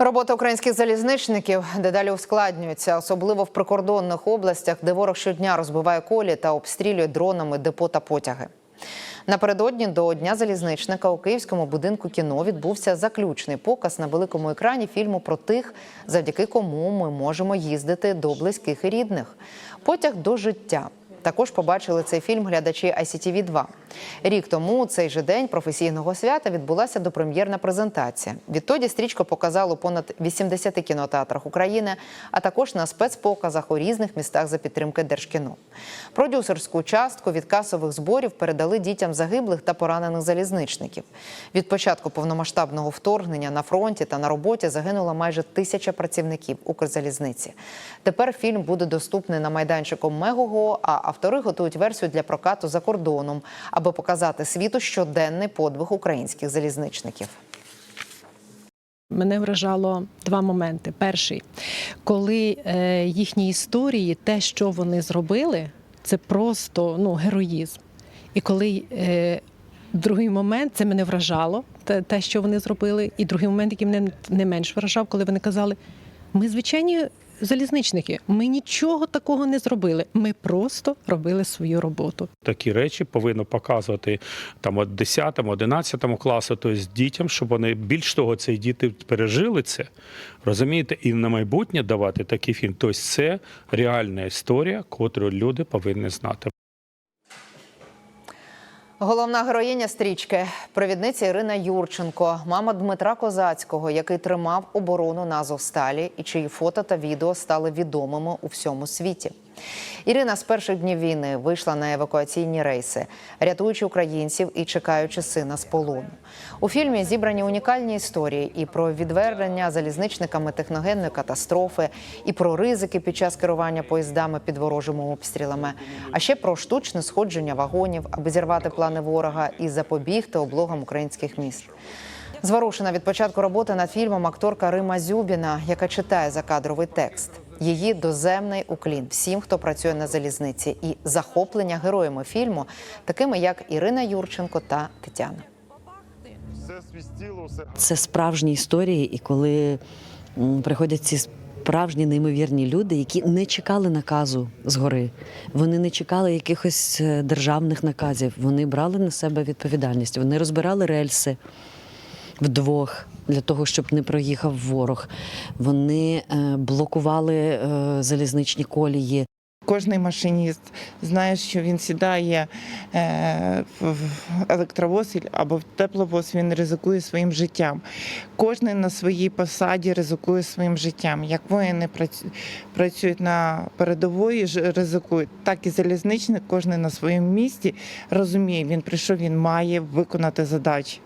Робота українських залізничників дедалі ускладнюється, особливо в прикордонних областях, де ворог щодня розбиває колі та обстрілює дронами депо та потяги. Напередодні до Дня залізничника у київському будинку кіно відбувся заключний показ на великому екрані фільму про тих, завдяки кому ми можемо їздити до близьких і рідних. Потяг до життя. Також побачили цей фільм глядачі ICTV 2 Рік тому у цей же день професійного свята відбулася допрем'єрна презентація. Відтоді стрічку показали у понад 80 кінотеатрах України, а також на спецпоказах у різних містах за підтримки Держкіно. Продюсерську частку від касових зборів передали дітям загиблих та поранених залізничників. Від початку повномасштабного вторгнення на фронті та на роботі загинула майже тисяча працівників Укрзалізниці. Тепер фільм буде доступний на майданчику Мегого, а автори готують версію для прокату за кордоном, аби показати світу щоденний подвиг українських залізничників. Мене вражало два моменти. Перший, коли е, їхні історії, те, що вони зробили, це просто ну, героїзм. І коли е, другий момент, це мене вражало, те, те, що вони зробили. І другий момент, який мене не менш вражав, коли вони казали: ми звичайні залізничники, ми нічого такого не зробили. Ми просто робили свою роботу. Такі речі повинно показувати там от 10 11 класу, тобто дітям, щоб вони більш того, ці діти пережили це, розумієте, і на майбутнє давати такий фільм. Тобто це реальна історія, котру люди повинні знати. Головна героїня стрічки провідниця Ірина Юрченко, мама Дмитра Козацького, який тримав оборону на Азовсталі і чиї фото та відео стали відомими у всьому світі. Ірина з перших днів війни вийшла на евакуаційні рейси, рятуючи українців і чекаючи сина з полону. У фільмі зібрані унікальні історії і про відвернення залізничниками техногенної катастрофи, і про ризики під час керування поїздами під ворожими обстрілами, а ще про штучне сходження вагонів, аби зірвати плани ворога і запобігти облогам українських міст. Зворушена від початку роботи над фільмом акторка Рима Зюбіна, яка читає закадровий текст. Її доземний уклін всім, хто працює на залізниці, і захоплення героями фільму, такими як Ірина Юрченко та Тетяна. Це справжні історії, і коли приходять ці справжні неймовірні люди, які не чекали наказу згори, вони не чекали якихось е, державних наказів. Вони брали на себе відповідальність. Вони розбирали рельси вдвох для того, щоб не проїхав ворог. Вони е, блокували е, залізничні колії. Кожний машиніст знає, що він сідає е, в електровоз або в тепловоз, він ризикує своїм життям. Кожний на своїй посаді ризикує своїм життям. Як воїни працю- працюють на передової, ризикують, так і залізничник, кожен на своєму місці розуміє, він прийшов, він має виконати задачі.